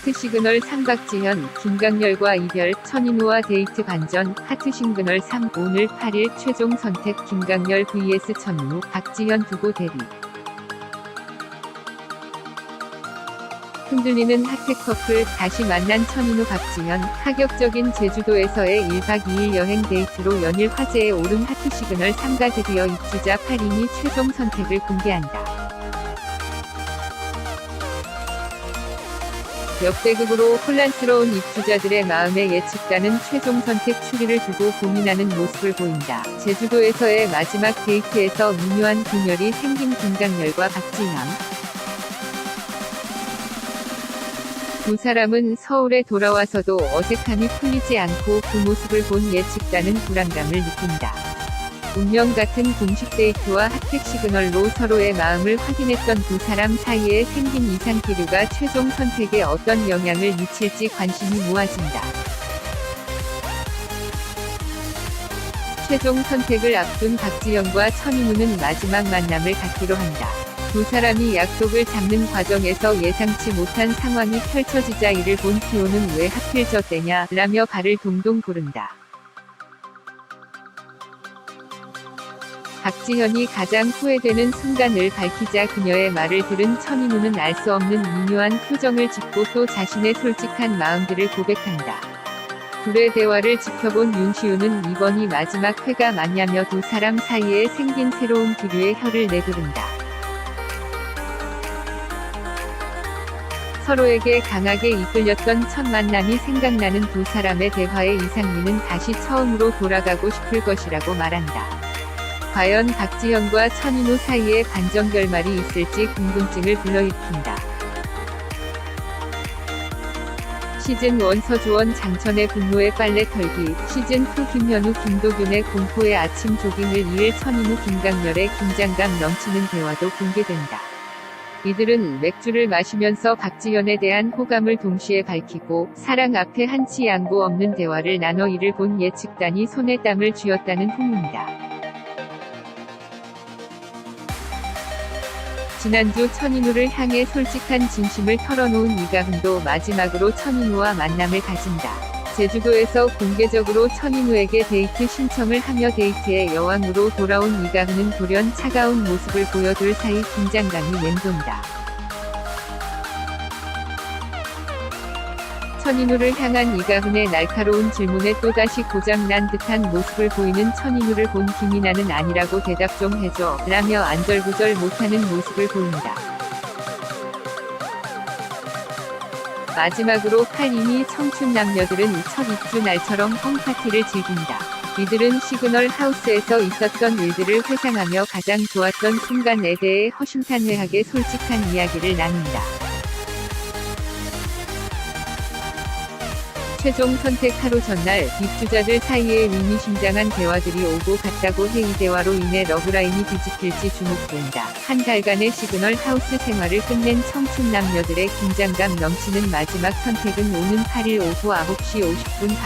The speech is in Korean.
하트 시그널 3 박지현, 김강렬과 이별, 천인우와 데이트 반전, 하트 시그널 3 오늘 8일 최종 선택 김강렬 vs 천인우, 박지현 두고 대리. 흔들리는 하트 커플 다시 만난 천인우 박지현 파격적인 제주도에서의 1박 2일 여행 데이트로 연일 화제에 오른 하트 시그널 3가 드디어 입주자 8인이 최종 선택을 공개한다. 역대급으로 혼란스러운 입주자들의 마음에 예측가는 최종 선택 추리를 두고 고민하는 모습을 보인다. 제주도에서의 마지막 데이트에서 미묘한 분열이 생긴 김강렬과 박지현. 두 사람은 서울에 돌아와서도 어색함이 풀리지 않고 그 모습을 본 예측가는 불안감을 느낀다. 운명 같은 공식 데이트와 핫택 시그널로 서로의 마음을 확인했던 두 사람 사이에 생긴 이상 기류가 최종 선택에 어떤 영향을 미칠지 관심이 모아진다. 최종 선택을 앞둔 박지영과 천인우는 마지막 만남을 갖기로 한다. 두 사람이 약속을 잡는 과정에서 예상치 못한 상황이 펼쳐지자 이를 본 티오는 왜 하필 저 때냐 라며 발을 동동 구른다. 박지현이 가장 후회되는 순간을 밝히자 그녀의 말을 들은 천인우는 알 수 없는 미묘한 표정을 짓고 또 자신의 솔직한 마음들을 고백한다. 둘의 대화를 지켜본 윤시우는 이번이 마지막 회가 맞냐며 두 사람 사이에 생긴 새로운 기류에 혀를 내두른다. 서로에게 강하게 이끌렸던 첫 만남이 생각나는 두 사람의 대화에 이상민은 다시 처음으로 돌아가고 싶을 것이라고 말한다. 과연 박지현과 천인우 사이에 반전 결말이 있을지 궁금증을 불러일으킨다. 시즌1 서주원 장천의 분노의 빨래 털기, 시즌2 김현우 김도균의 공포의 아침 조깅을 이을 천인우 김강렬의 긴장감 넘치는 대화도 공개된다. 이들은 맥주를 마시면서 박지현에 대한 호감을 동시에 밝히고 사랑 앞에 한치 양보 없는 대화를 나눠 이를 본 예측단이 손에 땀을 쥐었다는 후문이다. 지난주 천인우를 향해 솔직한 진심을 털어놓은 이가훈도 마지막으로 천인우와 만남을 가진다. 제주도에서 공개적으로 천인우에게 데이트 신청을 하며 데이트의 여왕으로 돌아온 이가훈은 돌연 차가운 모습을 보여둘 사이 긴장감이 맴돈다. 천인우를 향한 이가훈의 날카로운 질문에 또다시 고장난 듯한 모습을 보이는 천인우를 본 김이나는 아니라고 대답 좀 해줘 라며 안절부절 못하는 모습을 보인다. 마지막으로 8인이 청춘 남녀들은 첫 입주 날처럼 홈파티를 즐긴다. 이들은 시그널 하우스에서 있었던 일들을 회상하며 가장 좋았던 순간에 대해 허심탄회하게 솔직한 이야기를 나눈다. 최종 선택 하루 전날 입주자들 사이에 의미심장한 대화들이 오고 갔다고 해이 대화로 인해 러브라인이 뒤집힐지 주목된다. 한 달간의 시그널 하우스 생활을 끝낸 청춘 남녀들의 긴장감 넘치는 마지막 선택은 오는 8일 오후 9시 50분